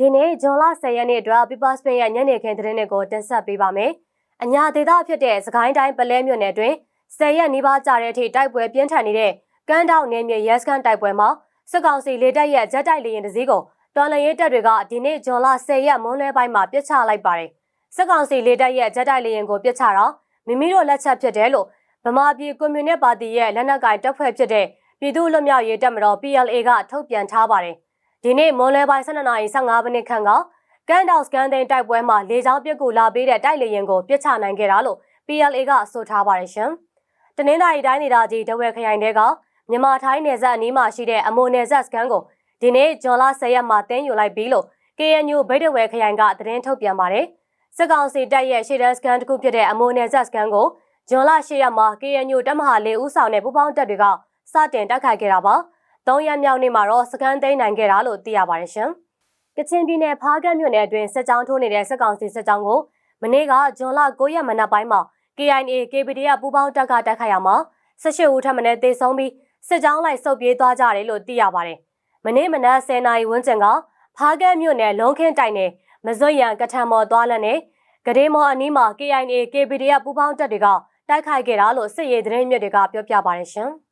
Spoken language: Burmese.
ဒီနေ့ဇွန်လ10ရက်နေ့အတွက် People Spain ရဲ့ညနေခင်းသတင်းတွေကိုတင်ဆက်ပေးပါမယ်။အညာဒေသဖြစ်တဲ့စကိုင်းတိုင်းပလဲမြို့နယ်တွင်10ရက်နီးပါးကြာတဲ့အထိတိုက်ပွဲပြင်းထန်နေတဲ့ကမ်းတောက်နယ်မြေရဲစခန်းတိုက်ပွဲမှာစစ်ကောင်စီလေတပ်ရဲ့ဂျက်တိုက်လေယာဉ်တစ်စီးကိုတော်လှန်ရေးတပ်တွေကဒီနေ့ဇွန်လ10ရက်မွန်းလွဲပိုင်းမှာပစ်ချလိုက်ပါတယ်။စစ်ကောင်စီလေတပ်ရဲ့ဂျက်တိုက်လေယာဉ်ကိုပစ်ချတော့မိမိတို့လက်ချက်ဖြစ်တယ်လို့ဗမာပြည်ကွန်မြူနစ်ပါတီရဲ့လက်နက်ကိုင်တပ်ဖွဲ့ဖြစ်တဲ့ပြည်သူ့လွတ်မြောက်ရေးတပ်မတော် PLA ကထုတ်ပြန်ထားပါတယ်။ ဒီနေ့မွန်းလွဲပိုင်း12:15မိနစ်ခန့်ကကန်တောက်စကန်သိန်းတိုက်ပွဲမှာလေကြောင်းပစ်ကူလာပေးတဲ့တိုက်လေယာဉ်ကိုပစ်ချနိုင်ခဲ့တာလို့ PLA ကဆိုထားပါတယ်ရှင်။တနင်္သာရီတိုင်းဒေသကြီးဒဝဲခရိုင်တဲကမြန်မာထိုင်းနယ်စပ်အနီးမှာရှိတဲ့အမိုနယ်စပ်စကန်ကိုဒီနေ့ဇွန်လ10ရက်မှာတင်းယူလိုက်ပြီးလို့ KNU ဗိတ်ဒဝဲခရိုင်ကသတင်းထုတ်ပြန်ပါတယ်။စစ်ကောင်စီတပ်ရဲ့ရှေ့တန်းစကန်တစ်ခုဖြစ်တဲ့အမိုနယ်စပ်စကန်ကိုဇွန်လ10ရက်မှာ KNU တပ်မဟာလေးဦးဆောင်တဲ့ပူးပေါင်းတပ်တွေကစတင်တိုက်ခိုက်ခဲ့တာပါ။ ၃ရက်မြောက်နေ့မှာတော့စကန်သိမ်းနိုင်ခဲ့တာလို့သိရပါတယ်ရှင်။ကချင်ပြည်နယ်ဖားကတ်မြို့နယ်အတွင်းစစ်ကြောင်းထိုးနေတဲ့စစ်ကောင်စီစစ်ကြောင်းကိုမနေ့ကဇွန်လ9ရက်မနက်ပိုင်းမှာ KIA KPDF ပူးပေါင်းတပ်ကတိုက်ခိုက်ရမှာ18ဦးထပ်မံတေဆုံးပြီးစစ်ကြောင်းလိုက်စုပ်ပြေးသွားကြတယ်လို့သိရပါတယ်။မနေ့မနက်10:00နာရီဝန်းကျင်ကဖားကတ်မြို့နယ်လုံးခင်းတိုင်နယ်မဇွတ်ရန်ကထံမော်သွားလန်းနဲ့ကဒေးမော်အနီးမှာ KIA KPDF ပူးပေါင်းတပ်တွေကတိုက်ခိုက်ခဲ့တာလို့စစ်ရေးသတင်းမြစ်တွေကပြောပြပါတယ်ရှင်။